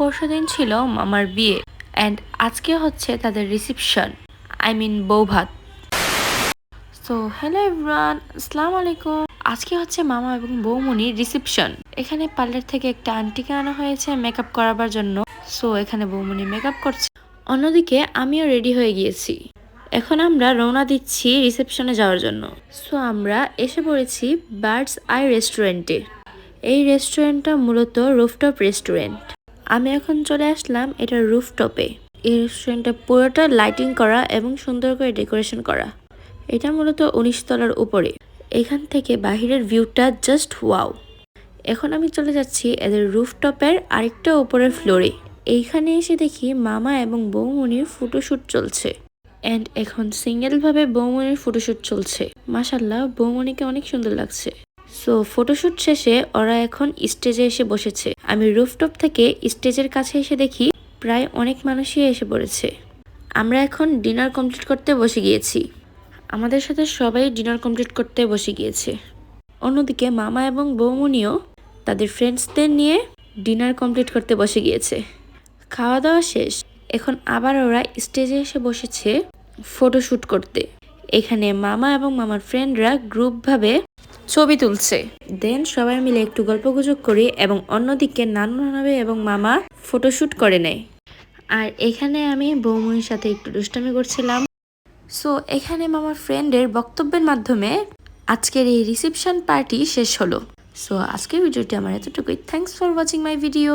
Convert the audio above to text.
পরশুদিন ছিল মামার বিয়ে অ্যান্ড আজকে হচ্ছে তাদের রিসিপশন আই মিন বৌভাত। সো হ্যালো এভরান আসসালামু আলাইকুম। আজকে হচ্ছে মামা এবং বৌমনির রিসিপশন এখানে পার্লার থেকে একটা আন্টিকে আনা হয়েছে মেকআপ করাবার জন্য। সো এখানে বৌমনি মেকআপ করছে। অন্যদিকে আমিও রেডি হয়ে গিয়েছি। এখন আমরা রওনা দিচ্ছি রিসেপশনে যাওয়ার জন্য। সো আমরা এসে পড়েছি বার্ডস আই রেস্টুরেন্টে এই রেস্টুরেন্টটা মূলত রুফটপ রেস্টুরেন্ট আমি এখন চলে আসলাম এটা রুফটপে। এই রেস্টুরেন্টটা পুরোটা লাইটিং করা এবং সুন্দর করে ডেকোরেশন করা। এটা মূলত উনিশ তলার উপরে। এখান থেকে বাহিরের ভিউটা জাস্ট ওয়াও এখন আমি চলে যাচ্ছি এদের রুফটপের আরেকটা উপরের ফ্লোরে এইখানে এসে দেখি মামা এবং বৌমনির ফটোশ্যুট চলছে। অ্যান্ড এখন সিঙ্গেলভাবে বৌমনির ফটোশ্যুট চলছে। মাসাল্লাহ বৌমনিকে অনেক সুন্দর লাগছে। সো ফটোশ্যুট শেষে ওরা এখন স্টেজে এসে বসেছে। আমি রুফটপ থেকে স্টেজের কাছে এসে দেখি প্রায় অনেক মানুষই এসে পড়েছে। আমরা এখন ডিনার কমপ্লিট করতে বসে গিয়েছি। আমাদের সাথে সবাই ডিনার কমপ্লিট করতে বসে গিয়েছে। অন্যদিকে মামা এবং বৌমনিও তাদের ফ্রেন্ডসদের নিয়ে ডিনার কমপ্লিট করতে বসে গিয়েছে। খাওয়া দাওয়া শেষ। এখন আবার ওরা স্টেজে এসে বসেছে ফটোশ্যুট করতে। এখানে মামা এবং মামার ফ্রেন্ডরা গ্রুপভাবে ছবি তুলছে। দেন সবাই মিলে একটু গল্পগুজব করি এবং অন্যদিকে নানু নানাবে এবং মামা ফটোশ্যুট করে নেয়। আর এখানে আমি বৌমনির সাথে একটু দুষ্টামি করছিলাম। সো এখানে মামার ফ্রেন্ডের বক্তব্যের মাধ্যমে আজকের এই রিসেপশন পার্টি শেষ হলো। সো আজকের ভিডিওটি আমার এতটুকুই। Thanks for watching my video